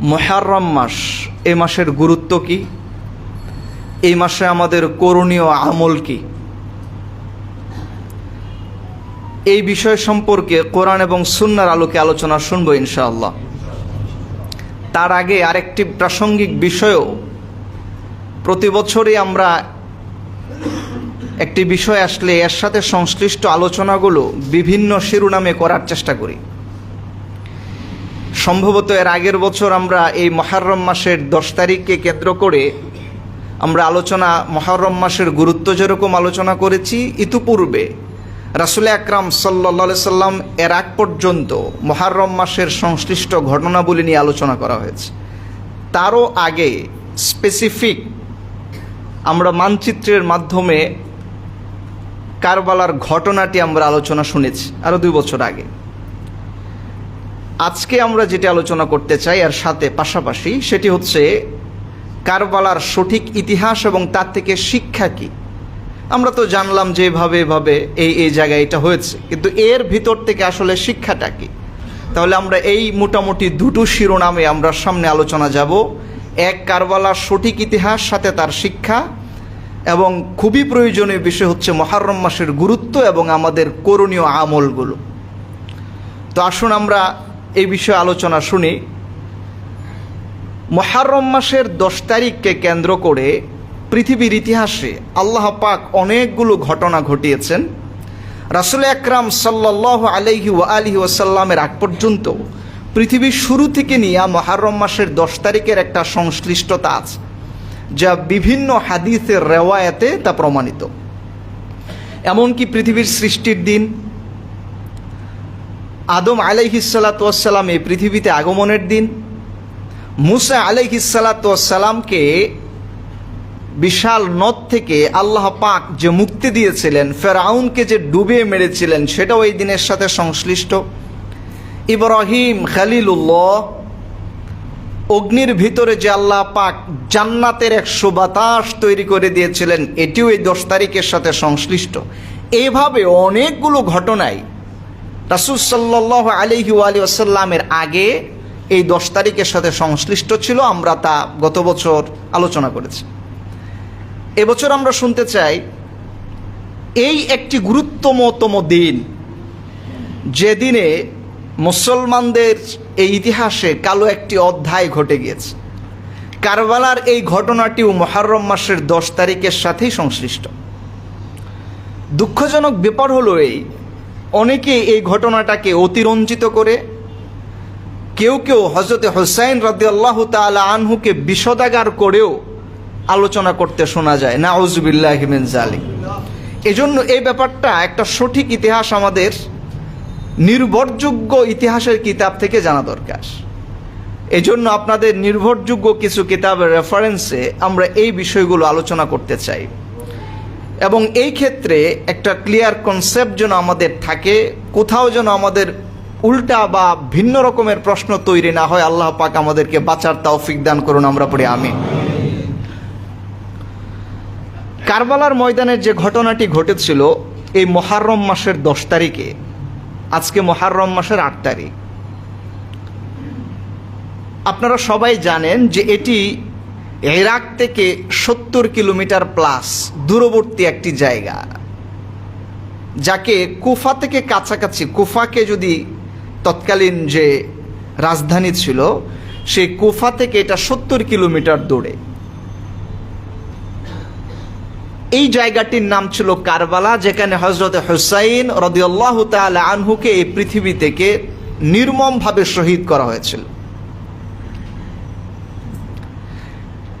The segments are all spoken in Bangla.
মহারম মাস, এ মাসের গুরুত্ব কি? এই মাসে আমাদের করণীয় আমল কি? এই বিষয় সম্পর্কে কোরআন এবং সুন্নার আলোকে আলোচনা শুনব ইনশাআল্লাহ। তার আগে আরেকটি প্রাসঙ্গিক বিষয়ও। প্রতি বছরই আমরা একটি বিষয় আসলে এর সাথে সংশ্লিষ্ট আলোচনাগুলো বিভিন্ন শিরোনামে করার চেষ্টা করি। সম্ভবত এর আগের বছর আমরা এই মহারম মাসের দশ তারিখকে কেন্দ্র করে আমরা আলোচনা, মহারম মাসের গুরুত্ব যেরকম আলোচনা করেছি, ইতিপূর্বে রাসুল আকরাম সাল্লা সাল্লাম এর আগ পর্যন্ত মহারম মাসের সংশ্লিষ্ট ঘটনাবলী নিয়ে আলোচনা করা হয়েছে। তারও আগে স্পেসিফিক আমরা মানচিত্রের মাধ্যমে কারবালার ঘটনাটি আমরা আলোচনা শুনেছি আরও দুই বছর আগে। আজকে আমরা যেটি আলোচনা করতে চাই আর সাথে পাশাপাশি সেটি হচ্ছে কারবালার সঠিক ইতিহাস এবং তার থেকে শিক্ষা কি। আমরা তো জানলাম যে এভাবে এভাবে এই এই জায়গায় এটা হয়েছে, কিন্তু এর ভিতর থেকে আসলে শিক্ষাটা কি? তাহলে আমরা এই মোটামুটি দুটো শিরোনামে আমরা সামনে আলোচনা যাব। এক, কারবালার সঠিক ইতিহাস, সাথে তার শিক্ষা, এবং খুবই প্রয়োজনীয় বিষয় হচ্ছে মহারম মাসের গুরুত্ব এবং আমাদের করণীয় আমলগুলো। তো আসুন আমরা এই বিষয়ে আলোচনা শুনি। মহারম মাসের দশ তারিখকে কেন্দ্র করে পৃথিবীর ইতিহাসে আল্লাহ পাক অনেকগুলো ঘটনা ঘটিয়েছেন। রাসুল আকরাম সাল্লাহ আলহি ও আলহি ওয়াসাল্লামের আগ পর্যন্ত পৃথিবীর শুরু থেকে নিয়ে মহারম মাসের দশ তারিখের একটা সংশ্লিষ্টতা আছে, যা বিভিন্ন হাদিসের রেওয়ায়াতে তা প্রমাণিত। এমনকি পৃথিবীর সৃষ্টির দিন আদম আলাইহিসাল্লাতাম এই পৃথিবীতে আগমনের দিন। মুসা আলাইহিসাল্লাতামকে বিশাল নদ থেকে আল্লাহ পাক যে মুক্তি দিয়েছিলেন, ফেরাউনকে যে ডুবিয়ে মেরেছিলেন, সেটাও এই দিনের সাথে সংশ্লিষ্ট। ইব্রাহিম খালিলুল্লাহ অগ্নির ভিতরে যে আল্লাহ পাক জান্নাতের একশো বাতাস তৈরি করে দিয়েছিলেন, এটিও এই দশ তারিখের সাথে সংশ্লিষ্ট। এভাবে অনেকগুলো ঘটনায় রাসুল সাল্লাহ আলহি আলী আসাল্লামের আগে এই দশ তারিখের সাথে সংশ্লিষ্ট ছিল, আমরা তা গত বছর আলোচনা করেছি। এবছর আমরা শুনতে চাই, এই একটি গুরুত্বতম দিন যেদিনে মুসলমানদের এই ইতিহাসে কালো একটি অধ্যায় ঘটে গিয়েছে। কারবালার এই ঘটনাটিও মহারম মাসের দশ তারিখের সাথেই সংশ্লিষ্ট। দুঃখজনক ব্যাপার হলো এই অনেকে এই ঘটনাটাকে অতিরঞ্জিত করে, কেউ কেউ হজরতে হোসাইন রদি আল্লাহ তালা আনহুকে বিষদাগার করেও আলোচনা করতে শোনা যায়। না আউজবিল্লাহিমিন জালিম এজন্য এই ব্যাপারটা একটা সঠিক ইতিহাস আমাদের নির্ভরযোগ্য ইতিহাসের কিতাব থেকে জানা দরকার। এজন্য আপনাদের নির্ভরযোগ্য কিছু কিতাবের রেফারেন্সে আমরা এই বিষয়গুলো আলোচনা করতে চাই। এবং এই ক্ষেত্রে একটা ক্লিয়ার কনসেপ্ট যেন আমাদের থাকে, কোথাও যেন আমাদের উল্টা বা ভিন্ন রকমের প্রশ্ন তৈরি না হয়, আল্লাহ পাক আমাদেরকে বাঁচার তৌফিক দান করুন, আমরা পড়ি আমি কারবালার ময়দানের যে ঘটনাটি ঘটেছিল এই মহারম মাসের দশ তারিখে, আজকে মহারম মাসের আট তারিখ। আপনারা সবাই জানেন যে এটি ইরাক থেকে সত্তর কিলোমিটার প্লাস দূরবর্তী একটি জায়গা, যাকে কুফা থেকে কাছাকাছি, কুফাকে যদি তৎকালীন যে রাজধানী ছিল, সেই কুফা থেকে এটা সত্তর কিলোমিটার দূরে। এই জায়গাটির নাম ছিল কারবালা, যেখানে হজরত হুসাইন রদিয়াল্লাহ তাল আনহুকে এই পৃথিবী থেকে নির্মমভাবে শহীদ করা হয়েছিল।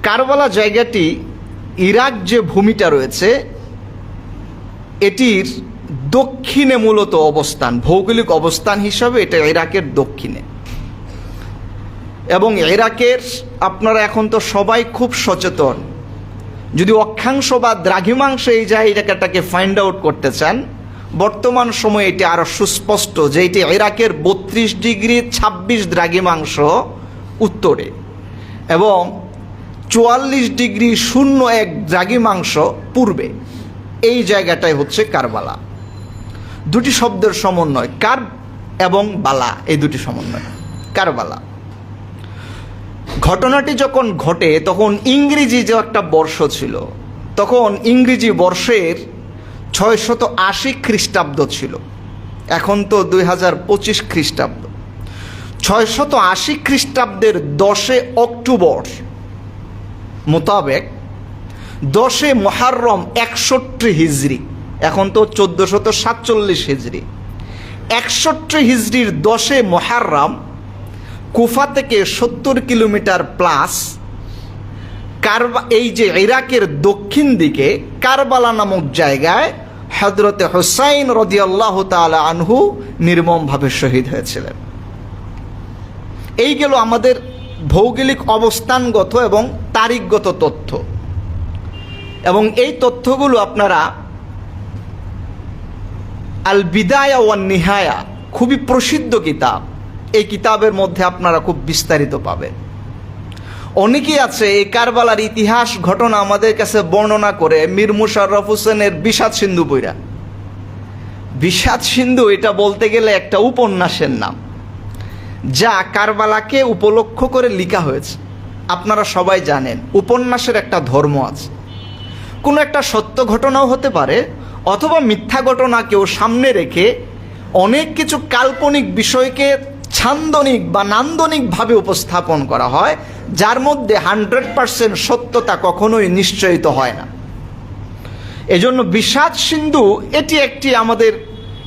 কারবালা জায়গাটি ইরাক যে ভূমিটা রয়েছে, এটির দক্ষিণে মূলত অবস্থান, ভৌগোলিক অবস্থান হিসাবে এটা ইরাকের দক্ষিণে। এবং ইরাকের, আপনারা এখন তো সবাই খুব সচেতন, যদি অক্ষাংশ বা দ্রাঘিমাংশ এই জায়গাটাকে ফাইন্ড আউট করতে চান, বর্তমান সময়ে এটি আরও সুস্পষ্ট যে এটি ইরাকের বত্রিশ ডিগ্রি ছাব্বিশ দ্রাঘিমাংশ উত্তরে। এবং চুয়াল্লিশ ডিগ্রি শূন্য এক দ্রাঘিমাংশ পূর্বে। এই জায়গাটাই হচ্ছে কারবালা। দুটি শব্দের সমন্বয়, কার এবং বালা, এই দুটি সমন্বয়। কারবালা। ঘটনাটি যখন ঘটে, তখন ইংরেজি যে একটা বর্ষ ছিল, তখন ইংরেজি বর্ষের ছয়শত আশি খ্রিস্টাব্দ ছিল। এখন তো দুই হাজার পঁচিশ খ্রিস্টাব্দ। ছয়শত আশি খ্রিস্টাব্দের দশে অক্টোবর মোতাবেক দশে মহারম একষট্টি হিজড়ি এখন তো চোদ্দশত সাতচল্লিশ হিজড়ি একষট্টি হিজড়ির দশে মহারম কুফা থেকে সত্তর কিলোমিটার প্লাস কারবা এই যে ইরাকের দক্ষিণ দিকে কারবালা নামক জায়গায় হজরতে হোসাইন রদিয়াল্লাহ তালা আনহু নির্মমভাবে শহীদ হয়েছিলেন। এই গেল আমাদের ভৌগোলিক অবস্থানগত এবং তারিখগত তথ্য। এবং এই তথ্যগুলো আপনারা আল বিদায়া ওয়ান নিহায়া, খুবই প্রসিদ্ধ কিতাব। এই কিতাবের মধ্যে আপনারা খুব বিস্তারিত পাবেন। অনেকেই আছে এই কারবালার ইতিহাস ঘটনা আমাদের কাছে বর্ণনা করে মীর মুশাররফ হোসেনের বিষাদ সিন্ধু বইরা। বিষাদ সিন্ধু, এটা বলতে গেলে একটা উপন্যাসের নাম। যা কারবালাকে উপলক্ষ করে লিখা হয়েছে। আপনারা সবাই জানেন, উপন্যাসের একটা ধর্ম আছে। কোনো একটা সত্য ঘটনাও হতে পারে, অথবা মিথ্যা ঘটনাকেও সামনে রেখে অনেক কিছু কাল্পনিক বিষয়কে ছান্দনিক বা নান্দনিকভাবে উপস্থাপন করা হয়, যার মধ্যে হান্ড্রেড পারসেন্ট সত্যতা কখনোই নিশ্চয়িত হয় না। এজন্য বিষাদ সিন্ধু, এটি একটি আমাদের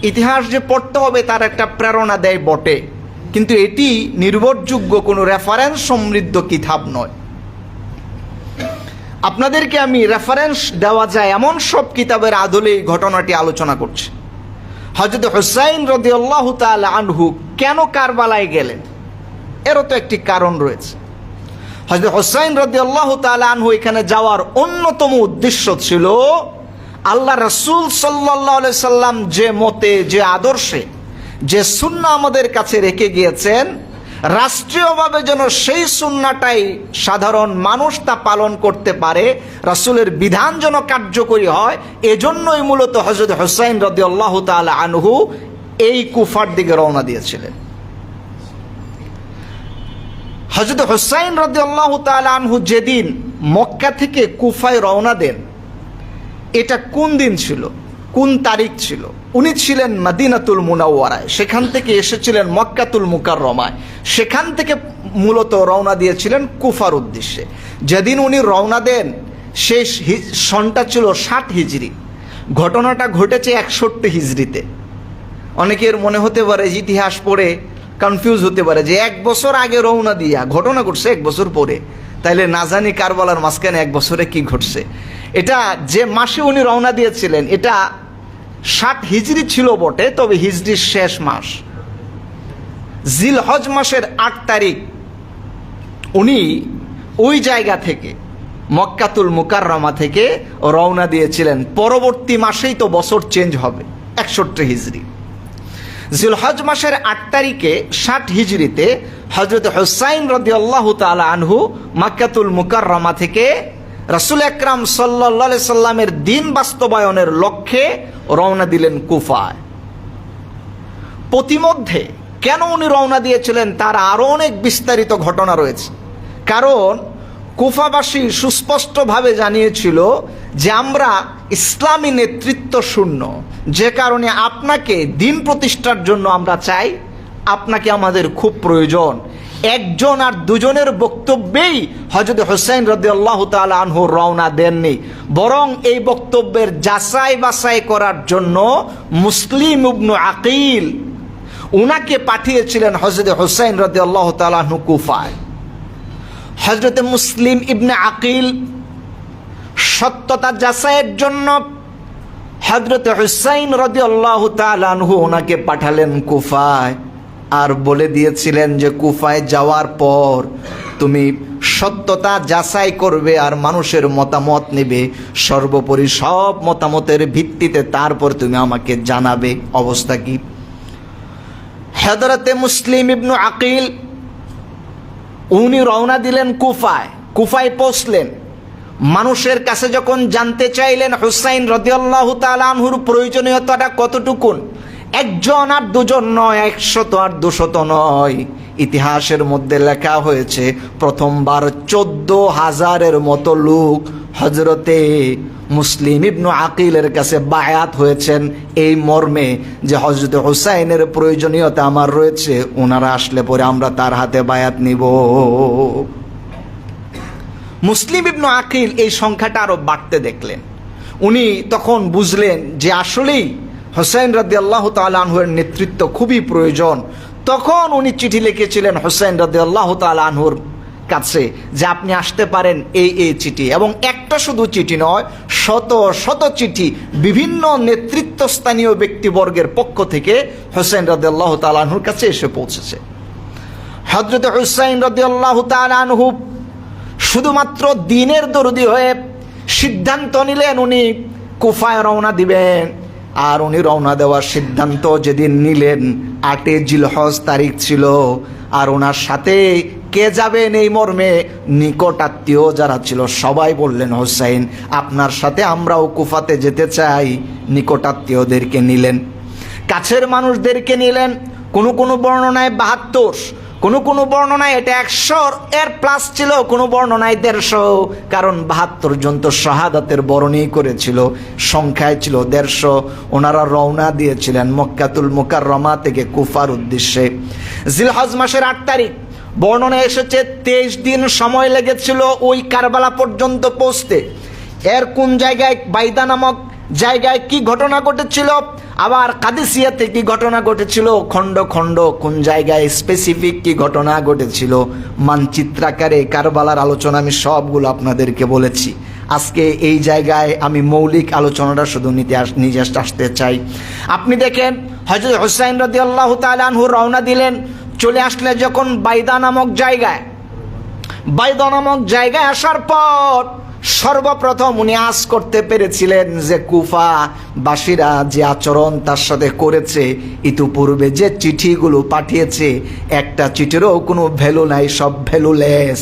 ইতিহাস যে পড়তে হবে, তার একটা প্রেরণা দেয় বটে। কিন্তু এটি নির্ভরযোগ্য কোনো রেফারেন্স সমৃদ্ধ কিতাব নয়। আপনাদেরকে আমি রেফারেন্স দেওয়া যায় এমন সব কিতাবের আদলে এই ঘটনাটি আলোচনা করছি। হজরত হুসাইন রদি আল্লাহ আনহু কেন কারবালায় গেলেন? এরও তো একটি কারণ রয়েছে। হজরত হুসাইন রদি আল্লাহ আনহু এখানে যাওয়ার অন্যতম উদ্দেশ্য ছিল, আল্লাহ রসুল সাল্লাহ সাল্লাম যে মতে, যে আদর্শে যে সুন্না আমাদের কাছে রেখে গিয়েছেন, রাষ্ট্রীয়ভাবে যেন সেই সুন্নাটাই সাধারণ মানুষ তা পালন করতে পারে, রাসুলের বিধান যেন কার্যকরী হয়, এজন্যই মূলত হজরত হোসাইন রদি আল্লাহ তালা আনহু এই কুফার দিকে রওনা দিয়েছিলেন। হজরত হোসাইন রদি আল্লাহ তালা আনহু যেদিন মক্কা থেকে কুফায় রওনা দেন, এটা কোন দিন ছিল? কোন তারিখ ছিল? উনি ছিলেন মাদিনাতুল মুনাওয়ারায়। সেখান থেকে এসেছিলেন মক্কাতুল মুকাররমায়। সেখান থেকে মূলত রওনা দিয়েছিলেন কুফার উদ্দেশ্যে। যেদিন উনি রওনা দেন, শেষ সনটা ছিল ষাট হিজড়ি ঘটনাটা ঘটেছে একষট্টি হিজড়িতে অনেকের মনে হতে পারে ইতিহাস পড়ে কনফিউজ হতে পারে যে এক বছর আগে রওনা দিয়া, ঘটনা ঘটছে এক বছর পরে। তাইলে না জানি কারবালার মাঝখানে এক বছরে কি ঘটছে। এটা যে মাসে উনি রওনা দিয়েছিলেন, এটা ষাট হিজড়ি ছিল বটে, তবে হিজড়ির শেষ মাস। জিল হজ মাসের আট তারিখ, উনি ওই জায়গা থেকে, মক্কাতুল মুকাররমা থেকে রওনা দিয়েছিলেন। পরবর্তী মাসেই তো বছর চেঞ্জ হবে, একষট্টি হিজড়ি জিলহজ মাসের আট তারিখে ষাট হিজড়িতে হজরত হোসাইন রদি আল্লাহ তালা আনহু মাক্কাতুল মুকাররমা থেকে রাসুল আকরাম সাল্লা সাল্লামের দিন বাস্তবায়নের লক্ষ্যে রওনা দিলেন কুফায়। প্রতিমধ্যে কেন উনি রওনা দিয়েছিলেন তার আরও অনেক বিস্তারিত ঘটনা রয়েছে। কারণ কুফাবাসী সুস্পষ্টভাবে জানিয়েছিল যে আমরা ইসলামী নেতৃত্ব শূন্য। যে কারণে আপনাকে দিন প্রতিষ্ঠার জন্য আমরা চাই, আপনাকে আমাদের খুব প্রয়োজন। একজন আর দুজনের বক্তব্যেই হজরত হোসেন রদি আল্লাহ আনহু রওনা দেননি। বরং এই বক্তব্যের যাচাই বাছাই করার জন্য মুসলিম ইবনু আকিল উনাকে পাঠিয়েছিলেন হজরত হোসেন আল্লাহ তালাহু কুফায়। হজরতে মুসলিম ইবনে আকিল সত্যতা যাচাইয়ের জন্য হজরত হুসাইন আল্লাহ তালানহু ওনাকে পাঠালেন কুফায়। আর বলে দিয়েছিলেন যে, কুফায় যাওয়ার পর তুমি সত্যতা যাচাই করবে আর মানুষের মতামত নেবে। সর্বোপরি সব মতামতের ভিত্তিতে তারপর তুমি আমাকে জানাবে। অবস্থা কি? হেদরতে মুসলিম ইবনু আকিল, উনি রওনা দিলেন কুফায়। কুফায় পৌঁছলেন। মানুষের কাছে যখন জানতে চাইলেন, হুসাইন রদিয়াল্লাহ তালানহুর প্রয়োজনীয়তাটা কতটুকুন একজন আর দুজন নয়, একশত আর দুশত নয়। ইতিহাসের মধ্যে লেখা হয়েছে, প্রথমবার চোদ্দ হাজারের মতো লোক হজরতে মুসলিম ইবনু আকিলের কাছে বায়াত হয়েছেন এই মর্মে যে হজরত হুসাইনের প্রয়োজনীয়তা আমার রয়েছে ওনারা আসলে পরে আমরা তার হাতে বায়াত নিব। মুসলিম ইবনু আকিল এই সংখ্যাটা আরও বাড়তে দেখলেন। উনি তখন বুঝলেন যে আসলেই হোসেন রাদি আল্লাহ তালহুর নেতৃত্ব খুবই প্রয়োজন। তখন উনি চিঠি লিখেছিলেন হোসেন রাদি আল্লাহ তালহুর কাছে যে আপনি আসতে পারেন এই এই চিঠি। এবং একটা শুধু চিঠি নয়, শত শত চিঠি বিভিন্ন নেতৃত্বস্থানীয় ব্যক্তিবর্গের পক্ষ থেকে হোসেন রাদি আল্লাহ তালহুর কাছে এসে পৌঁছেছে। হজরত হুসাইন রাদি আল্লাহ তালহু শুধুমাত্র দিনের দরদি হয়ে সিদ্ধান্ত নিলেন উনি কুফায় রওনা দিবেন। আর উনি রওনা দেওয়ার সিদ্ধান্ত যেদিন নিলেন আটে জিলহজ তারিখ ছিল। আর ওনার সাথে কে যাবেন এই মর্মে নিকট আত্মীয় যারা ছিল, সবাই বললেন, হোসাইন, আপনার সাথে আমরাও কুফাতে যেতে চাই। নিকট আত্মীয়দেরকে নিলেন। কাছের মানুষদেরকে নিলেন। কোনো কোনো বর্ণনায় বাহাত্তর। কোনো কোনো বর্ণনায় এটা একশো এর প্লাস ছিল, কোনো বর্ণনায় দেড়শো। কারণ বাহাত্তর জন তো শাহাদাতের বরণই করেছিল, সংখ্যায় ছিল দেড়শো। ওনারা রওনা দিয়েছিলেন মক্কাতুল মোকার রমা থেকে কুফার উদ্দেশ্যে। জিলহজ মাসের আট তারিখ বর্ণনা এসেছে, তেইশ দিন সময় লেগেছিল ওই কারবালা পর্যন্ত পৌঁছতে। এর কোন জায়গায় বাইদা নামক জায়গায় কি ঘটনা ঘটেছিল? আবার কাদিসিয়াতে কি ঘটনা ঘটেছিল? খণ্ড খণ্ড, কোন জায়গায় স্পেসিফিক কি ঘটনা ঘটেছিল? মানচিত্রাকারে কারবালার আলোচনা আমি সবগুলো আপনাদেরকে বলেছি। আজকে এই জায়গায় আমি মৌলিক আলোচনাটা শুধু নিতে আস নিজে আসতে চাই। আপনি দেখেন হজরত হোসাইন রদি আল্লাহ তালহু রওনা দিলেন। চলে আসলে যখন বাইদা নামক জায়গায়, বাইদা নামক জায়গায় আসার পর সর্বপ্রথম উনি আজ করতে পেরেছিলেন যে কুফা বাসীরা যে আচরণ তার সাথে করেছে, ইতিপূর্বে যে চিঠিগুলো পাঠিয়েছে, একটা চিঠিরও কোনো ভ্যালু নাই, সব ভ্যালুলেস।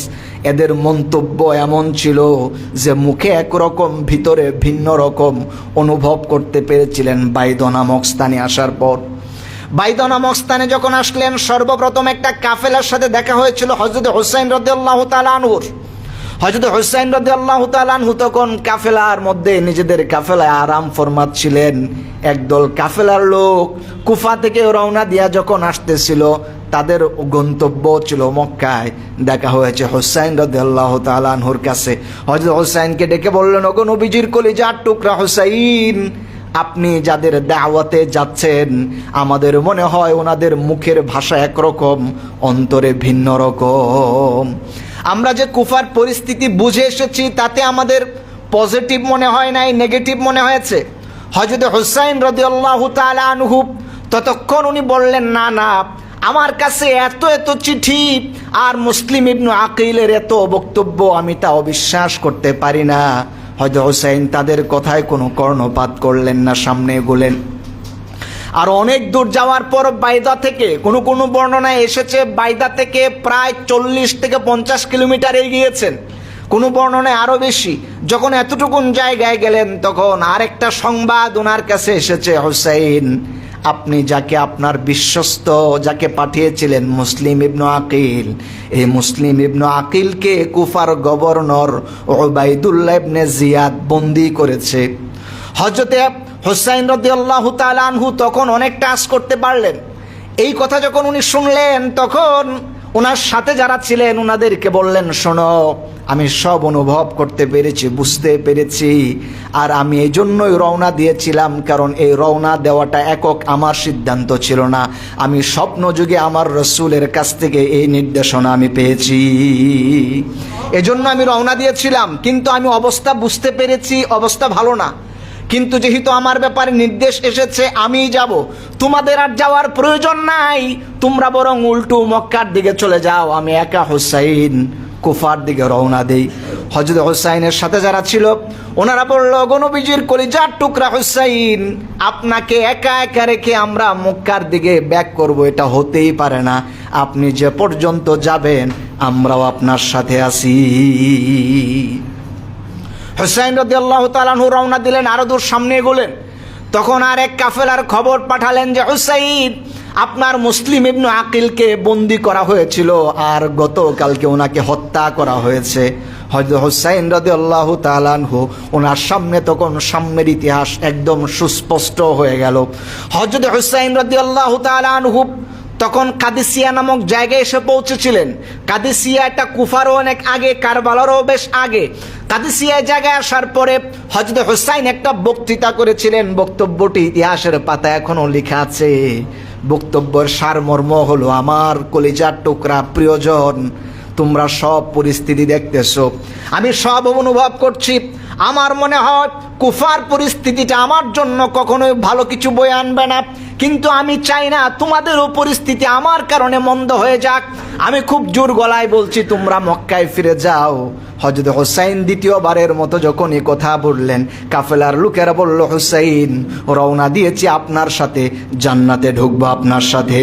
এদের মন্তব্য এমন ছিল যে মুখে একরকম, ভিতরে ভিন্ন রকম অনুভব করতে পেরেছিলেন বাইদ নামক স্থানে আসার পর। বাইদ নামক স্থানে যখন আসলেন, সর্বপ্রথম একটা কাফেলার সাথে দেখা হয়েছিল হজরত হোসেন রদাল্লাহ তালানুর হজরত হোসেন রদি আল্লাহ তালানহু তখন কাফেলার মধ্যে নিজেদের কাফেলায় আরাম ফরমাচ্ছিলেন একদল কাফেলার লোক কুফা থেকে রওনা দিয়া যখন আসতেছিল, তাদের গন্তব্য ছিল মক্কায়। দেখা হয়েছে হোসাইন রদি আল্লাহ তালানহুর কাছে। হজরত হোসাইনকে ডেকে বললেন, ওগো নবীজির কলিজার টুকরা হোসাইন, আপনি যাদের দাওয়াতে যাচ্ছেন, আমাদের মনে হয় ওনাদের মুখের ভাষা একরকম, অন্তরে ভিন্ন রকম। আমরা যে কুফার পরিস্থিতি বুঝে এসেছি, তাতে আমাদের পজিটিভ মনে হয় নাই, নেগেটিভ মনে হয়েছে। হজরত হোসাইন রদি আল্লাহ আনহু ততক্ষণ উনি বললেন, না না, আমার কাছে এত এত চিঠি আর মুসলিম ইবনু আকিলের এত বক্তব্য আমি তা অবিশ্বাস করতে পারি না। হয়তো হোসাইন তাদের কথায় কোনো কর্ণপাত করলেন না, সামনে এগোলেন। আর অনেক দূর যাওয়ার পর বাইদা থেকে কোনো কোনো বর্ণনায় এসেছে, বাইদা থেকে প্রায় চল্লিশ থেকে পঞ্চাশ কিলোমিটার এগিয়েছেন। কোনো বর্ণনায় আরও বেশি, যখন এতটুকুন জায়গায় গেলেন তখন আরেকটা সংবাদ ওনার কাছে এসেছে, হোসাইন, আপনি যাকে আপনার বিশ্বস্ত, যাকে পাঠিয়েছিলেন মুসলিম ইবনু আকিল, এই মুসলিম ইবনু আকিলকে কুফার গভর্নর ওবায়দুল্লাহ ইবনে জিয়াদ বন্দি করেছে। হজরতে হোসাইন রদি আল্লাহ তালানহু তখন অনেক টাচ করতে পারলেন। এই কথা যখন উনি শুনলেন, তখন ওনার সাথে যারা ছিলেন ওনাদেরকে বললেন, শোনো, আমি সব অনুভব করতে পেরেছি, বুঝতে পেরেছি, আর আমি এই জন্যই রওনা দিয়েছিলাম, কারণ এই রওনা দেওয়াটা একক আমার সিদ্ধান্ত ছিল না। আমি স্বপ্ন যুগে আমার রসুলের কাছ থেকে এই নির্দেশনা আমি পেয়েছি। এজন্য আমি রওনা দিয়েছিলাম, কিন্তু আমি অবস্থা বুঝতে পেরেছি, অবস্থা ভালো না। কিন্তু যেহেতু আমার ব্যাপারে নির্দেশ এসেছে আমি যাব। তোমাদের আর যাওয়ার প্রয়োজন নাই। তোমরা বরং উল্টো মক্কার দিকে চলে যাও। আমি একা হোসাইন কুফার দিকে রওনা দেই। হজরত হোসাইনের সাথে যারা ছিল, ওনারা বলল, গণবিজির কলিজার টুকরা হোসাইন, আপনাকে একা একা রেখে আমরা মক্কার দিকে ব্যাক করব। এটা হতেই পারে না। আপনি যে পর্যন্ত যাবেন, আমরাও আপনার সাথে আসি হুসাইন রদি আল্লাহ তালানহু রওনা দিলেন, আরও দূর সামনে এগোলেন। তখন আর এক কাফেলার খবর পাঠালেন যে, হুসাইন, আপনার মুসলিম ইবনু আকিলকে বন্দি করা হয়েছিল আর গতকালকে ওনাকে হত্যা করা হয়েছে। হয়তো হোসাইন রাদে আল্লাহ তালানহু ওনার সামনে তখন সাম্যের ইতিহাস একদম সুস্পষ্ট হয়ে গেল। হজরত হোসাইন রাদে আল্লাহ তালানহু তখন কাদিসিয়া নামক জায়গায় এসে পৌঁছেছিলেন। কাদিসিয়া এটা কুফারও অনেক আগে, কারবালারও বেশ আগে। কাদিসিয়া জায়গায় আসার পরে হজরত হোসাইন একটা বক্তৃতা করেছিলেন। বক্তব্যটি ইতিহাসের পাতা এখনও লেখা আছে। বক্তব্যের সারমর্ম হলো, আমার কলিজার টুকরা, প্রিয়জন, তোমরা সব পরিস্থিতি দেখতেছো। আমি সব অনুভব করছি। আমার মনে হয় কুফার পরিস্থিতিটা আমার জন্য কখনোই ভালো কিছু বয়ে আনবে না। কিন্তু আমি চাই না তোমাদেরও পরিস্থিতি আমার কারণে মন্দ হয়ে যাক। আমি খুব জোর গলায় বলছি, তোমরা মক্কায় ফিরে যাও। হজরত হোসাইন দ্বিতীয়বারের মতো যখন এ কথা বললেন, কাফেলার লোকেরা বলল, হোসাইন, রওনা দিয়েছি আপনার সাথে, জান্নাতে ঢুকবো আপনার সাথে।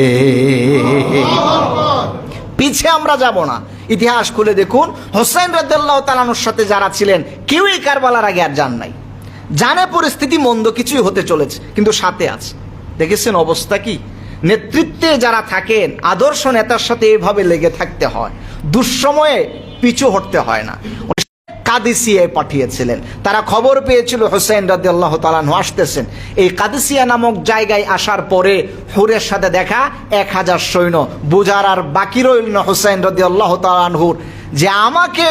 পিছে আমরা যাব না। ইতিহাস খুলে দেখুন। হোসেন রদুল্লাহ তালানোর সাথে যারা ছিলেন, কেউই কারবালার আগে আর যান নাই। জানে পরিস্থিতি মন্দ কিছুই হতে চলেছে, কিন্তু সাথে আছে। দেখেছেন অবস্থা কি? নেতৃত্বে যারা থাকেন, আদর্শ নেতার সাথে এভাবে লেগে থাকতে হয়। দুঃসময়ে পিছু হটতে হয় না। কাদিসিয়ায় পাঠিয়েছিলেন। তারা খবর পেয়েছিল হোসেন রাদি আল্লাহ তালানহু আসতেছেন। এই কাদিসিয়া নামক জায়গায় আসার পরে হুরের সাথে দেখা এক হাজার সৈন্য। বুঝার আর বাকি রইল না হোসেন রাদি আল্লাহ তালানহুর যে আমাকে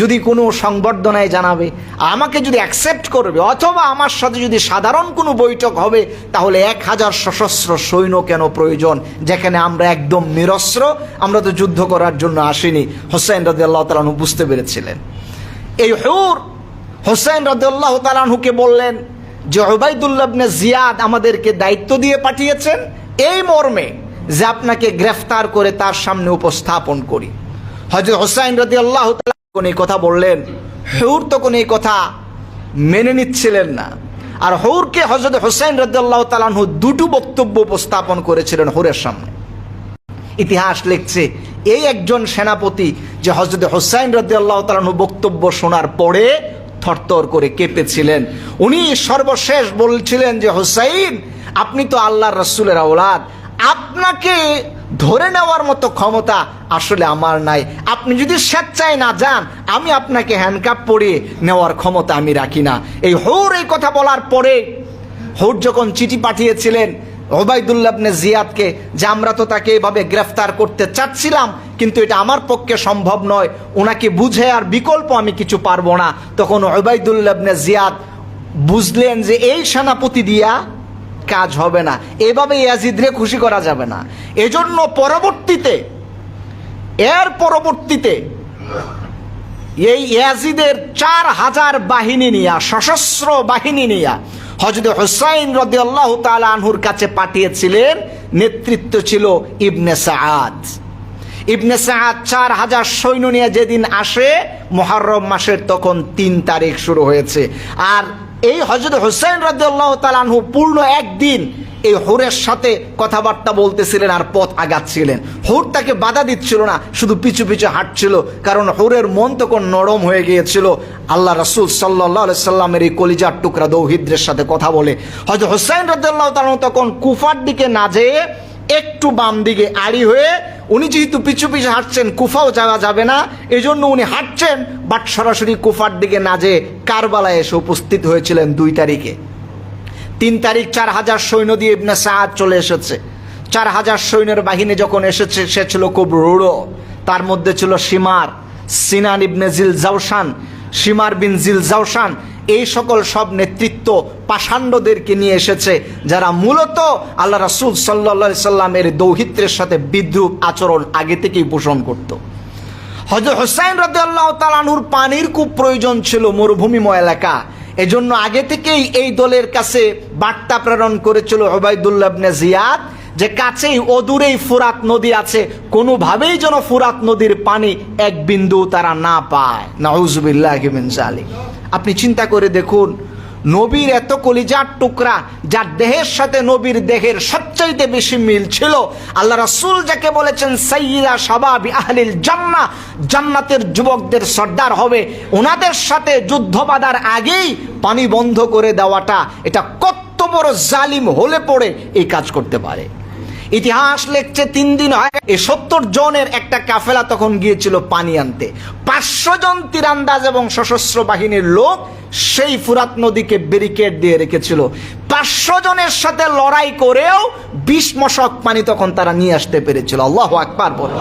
যদি কোনো সংবর্ধনায় জানাবে, আমাকে যদি অ্যাকসেপ্ট করবে, অথবা আমার সাথে যদি সাধারণ কোনো বৈঠক হবে, তাহলে এক হাজার সশস্ত্র সৈন্য কেন প্রয়োজন? যেখানে আমরা একদম নিরস্ত্র, আমরা তো যুদ্ধ করার জন্য আসিনি। হোসেন রাদি আল্লাহ তালানহু বুঝতে পেরেছিলেন। এই হুর। হোসেন রদুল্লাহ তালানহুকে বললেন যে ওবায়দুল্লাবনে জিয়াদ আমাদেরকে দায়িত্ব দিয়ে পাঠিয়েছেন এই মর্মে যে আপনাকে গ্রেফতার করে তার সামনে উপস্থাপন করি। হজরত হোসাইন রদি আল্লাহ কোন এই কথা বললেন। হুর তখন এই কথা মেনে নিচ্ছিলেন না। আর হৌরকে হজরত হোসাইন রদাল্লাহ তালানহু দুটো বক্তব্য উপস্থাপন করেছিলেন হুরের সামনে। ইতিহাস লিখছে। এই একজন সেনাপতি যে হজরত হোসাইন রদি আল্লাহ তালানহু বক্তব্য শোনার পরে থরথর করে কেঁপেছিলেন। উনি সর্বশেষ বলছিলেন যে, হোসাইন, আপনি তো আল্লাহ রসুলের আওলাদ। আপনাকে ধরে নেওয়ার মতো ক্ষমতা আসলে আমার নাই। আপনি যদি স্বেচ্ছায় না যান, আমি আপনাকে হ্যান্ডকাপ পরিয়ে নেওয়ার ক্ষমতা আমি রাখি না। এই হৌর এই কথা বলার পরে হৌর যখন চিঠি পাঠিয়েছিলেন ওবায়দুল্লাবনে জিয়াদকে, যে আমরা তো তাকে এভাবে গ্রেফতার করতে চাচ্ছিলাম, কিন্তু এটা আমার পক্ষে সম্ভব নয়। ওনাকে বুঝে আর বিকল্প আমি কিছু পারব না। তখন ওবায়দুল্লাবনে জিয়াদ বুঝলেন যে এই সেনাপতি দিয়া কাজ হবে না। এভাবে ইয়াজিদরে খুশি করা যাবে না। এজন্য পরবর্তীতে, এর পরবর্তীতে এই ইয়াজিদের চার হাজার বাহিনী নিয়া, সশস্ত্র বাহিনী নিয়া হজরত হুসাইন রদি আল্লাহ আনহুর কাছে পাঠিয়েছিলেন, নেতৃত্ব ছিল ইবনে সাহাদ ইবনে সাহাদ চার হাজার সৈন্য নিয়ে যেদিন আসে মহরম মাসের তখন তিন তারিখ শুরু হয়েছে। আর এই হজরত হুসাইন রদি আল্লাহ পূর্ণ একদিন এই হোরের সাথে কথাবার্তা বলতেছিলেন আর পথ আগাচ্ছিলেন। হুর তাকে বাধা দিচ্ছিল না, শুধু পিছু পিছু হাঁটছিল, কারণ হোরের মন তখন নরম হয়ে গিয়েছিল। আল্লাহ রসুল সাল্লাহ সাল্লামের এই কলিজার টুকরা দৌহিদ্রের সাথে কথা বলে। হয়তো হোসাইন রদাল্লাহ তালন তখন কুফার দিকে না যেয়ে একটু বাম দিকে আড়ি হয়ে উনি যেহেতু পিছু পিছু হাঁটছেন, কুফাও যাওয়া যাবে না এই জন্য উনি হাঁটছেন, বাট সরাসরি কুফার দিকে না যেয়ে কারবালায় এসে উপস্থিত হয়েছিলেন দুই তারিখে। তিন তারিখ চার হাজার সৈন্য দিয়ে ইবনে সাদ চলে এসেছে। চার হাজার সৈন্যের বাহিনী যখন এসেছে, সে ছিল খুব রূঢ় তার মধ্যে ছিল সীমার সিনান ইবনে জিল জাউসান সীমার বিন জিল জাউসান এই সকল সব নেতৃত্ব পাষাণ্ডদেরকে নিয়ে এসেছে, যারা মূলত আল্লাহ রাসুল সাল্লা সাল্লামের দৌহিত্রের সাথে বিদ্রুপ আচরণ আগে থেকেই পোষণ করত। হজরত হোসাইন রদে আল্লাহ তালানুর পানির খুব প্রয়োজন ছিল মরুভূমিময় এলাকা। এজন্য আগে থেকেই এই দলের কাছে বার্তা প্রেরণ করেছিল ওবায়দুল্লাবনে জিয়াদ যে কাছেই অদূরেই ফুরাত নদী আছে, কোনোভাবেই যেন ফুরাত নদীর পানি এক বিন্দু তারা না পায়। না নাউজুবিল্লাহ আপনি চিন্তা করে দেখুন নবীর এত কলিজার টুকরা, যার দেহের সাথে নবীর দেহের সবচাইতে বেশি মিল ছিল, আল্লাহ রাসুল যাকে বলেছেন, সাইয়্যিদা সবাব আহলিল জান্না জান্নাতের যুবকদের সর্দার হবে। ওনাদের সাথে যুদ্ধ বাঁধার আগেই পানি বন্ধ করে দেওয়াটা, এটা কত বড় জালিম হলে পড়ে এই কাজ করতে পারে। ইতিহাস লেখছে তিন দিন হয় এই সত্তর জনের একটা কাফেলা তখন গিয়েছিল পানি আনতে। পাঁচশো জন তীরান্দাজ এবং সশস্ত্র বাহিনীর লোক সেই ফুরাত নদীকে ব্যারিকেড দিয়ে রেখেছিল। পাঁচশো জনের সাথে লড়াই করেও বিশ মশক পানি তখন তারা নিয়ে আসতে পেরেছিল। আল্লাহ আকবার বলে।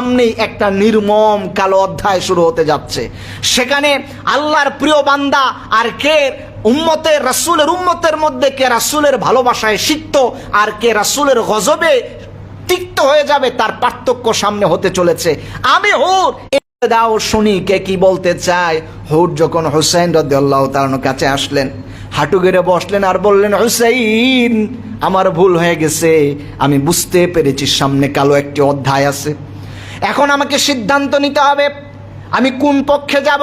সামনেই একটা নির্মম কালো অধ্যায় শুরু হতে যাচ্ছে। সেখানে আল্লাহর প্রিয় বান্দা আর কে? উম্মতের রাসূলের উম্মতের মধ্যে কে রাসূলের ভালোবাসায় সিক্ত আর কে রাসূলের গজবে তিক্ত হয়ে যাবে, তার পার্থক্য সামনে হতে চলেছে। আমি হুর। দাও শুনি কে কি বলতে চায়। হুর যখন হুসাইন রাদিয়াল্লাহু তাআলার কাছে আসলেন, হাঁটু গেড়ে বসলেন আর বললেন, হুসাইন, আমার ভুল হয়ে গেছে। আমি বুঝতে পেরেছি সামনে কালো একটি অধ্যায় আছে। এখন আমাকে সিদ্ধান্ত নিতে হবে। আমি কোন পক্ষে যাব?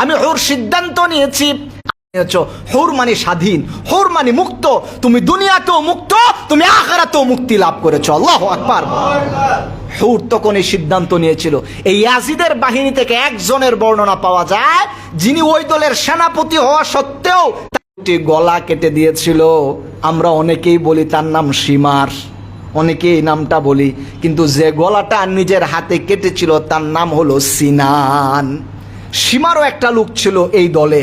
আমি হুর সিদ্ধান্ত নিয়েছি। হুর মানে স্বাধীন হুর মানে মুক্ত। তুমি দুনিয়াতেও মুক্ত, তুমি আখেরাতেও মুক্তি লাভ করেছ। আল্লাহ আকবার। হুর তখন এই সিদ্ধান্ত নিয়েছিল। এই ইয়াজিদের বাহিনী থেকে একজনের বর্ণনা পাওয়া যায়, যিনি ওই দলের সেনাপতি হওয়া সত্ত্বেও গলা কেটে দিয়েছিল। আমরা অনেকেই বলি তার নাম সীমার অনেকে এই নামটা বলি। কিন্তু যে গলাটা নিজের হাতে কেটেছিল, তার নাম হলো সিনান। সীমারও একটা লোক ছিল এই দলে।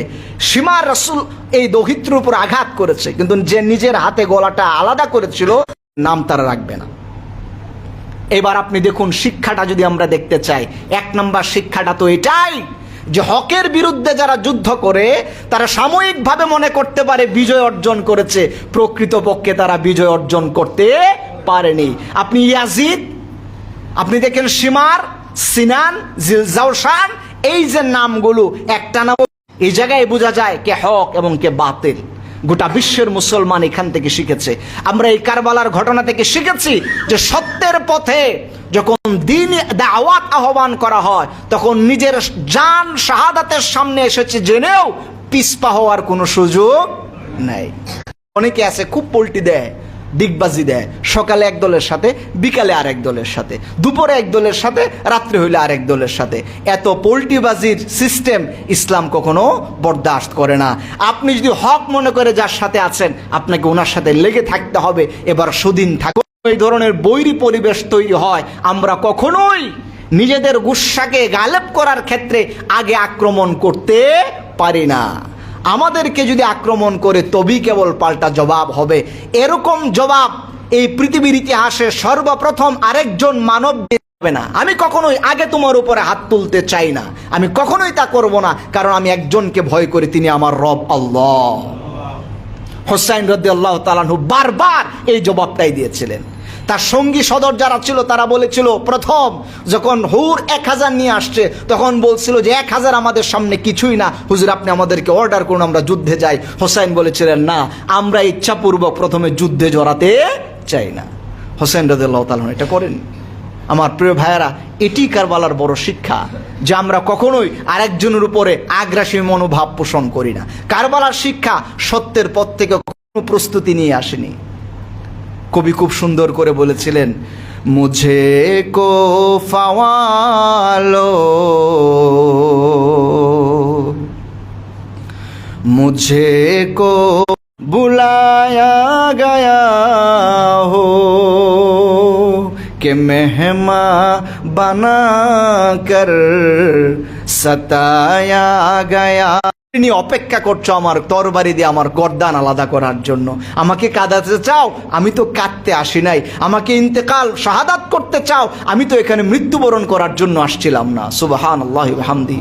সীমার রসুল এই দহিত্রের উপর আঘাত করেছে, কিন্তু যে নিজের হাতে গলাটা আলাদা করেছিল, নাম তারা রাখবে না। এবার আপনি দেখুন, শিক্ষাটা যদি আমরা দেখতে চাই, এক নম্বর শিক্ষাটা তো এটাই যে হকের বিরুদ্ধে যারা যুদ্ধ করে, তারা সাময়িকভাবে মনে করতে পারে বিজয় অর্জন করেছে, প্রকৃতপক্ষে তারা বিজয় অর্জন করতে পারেনি। আপনি ইয়াজিদ, আপনি দেখেন সীমার, সিনান জিলজাউসান এই যে নামগুলো, একটা নাম এই জায়গায় বোঝা যায় কে হক এবং কে বাতিল। গোটা বিশ্বের মুসলমান এখান থেকে শিখেছে। আমরা এই কারবালার ঘটনা থেকে শিখেছি যে সত্যের পথে যখন দিন দাওয়াত আহ্বান করা হয়, তখন নিজের জান শাহাদাতের সামনে এসেছে জেনেও পিসপা হওয়ার কোনো সুযোগ নেই। অনেকে আছে, খুব পোল্টি দেয়। ডিগবাজি দেয়। সকালে এক দলের সাথে, বিকালে আরেক দলের সাথে। দুপুরে এক দলের সাথে, রাত্রে হইলে আরেক দলের সাথে। এত পোল্টিবাজির সিস্টেম ইসলাম কখনো বরদাস্ত করে না। আপনি যদি হক মনে করে যার সাথে আছেন, আপনাকে ওনার সাথে লেগে থাকতে হবে। এবার সুদিন থাকবে এই ধরনের বৈরী পরিবেশ তৈরি হয়। আমরা কখনোই নিজেদের গুসাকে গালেব করার ক্ষেত্রে আগে আক্রমণ করতে পারি না। আমাদেরকে যদি আক্রমণ করে, তবেই কেবল পাল্টা জবাব হবে। এরকম জবাব এই পৃথিবীর ইতিহাসে সর্বপ্রথম আরেকজন মানব হবে না। আমি কখনোই আগে তোমার উপরে হাত তুলতে চাই না। আমি কখনোই তা করব না, কারণ আমি একজনকে ভয় করি, তিনি আমার রব আল্লাহ। হোসাইন রদ্দি আল্লাহ তালানহু বারবার এই জবাবটাই দিয়েছিলেন। তার সঙ্গী সদর যারা ছিল, তারা বলেছিল, প্রথম যখন হুর এক হাজার নিয়ে আসছে, তখন বলছিল যে, এক হাজার আমাদের সামনে কিছুই না। হুজুর, আপনি আমাদেরকে অর্ডার করুন, আমরা যুদ্ধে যাই। হোসাইন বলেছিলেন, না, আমরা ইচ্ছাপূর্বক প্রথমে যুদ্ধে জড়াতে চাই না। হোসেন তালন এটা করেন। আমার প্রিয় ভাইয়েরা, এটি কারবালার বড় শিক্ষা যে আমরা কখনোই আরেকজনের উপরে আগ্রাসী মনোভাব পোষণ করি না। কারবালার শিক্ষা সত্যের পথ থেকে কোনো প্রস্তুতি নিয়ে আসেনি। কবি খুব সুন্দর করে বলেছিলেন মুঝে কো ফাওয়ালো मुझे को बुलाया गया हो कि मेहमा बना कर सताया गया তুমি অপেক্ষা করছ আমার তরবারি দিয়ে আমার গর্দান আলাদা করার জন্য। আমাকে কাঁদাতে চাও? আমি তো কাঁদতে আসি নাই। আমাকে ইন্তেকাল, শাহাদাত করতে চাও? আমি তো এখানে মৃত্যুবরণ করার জন্য আসছিলাম না। সুবাহান আল্লাহ হামদি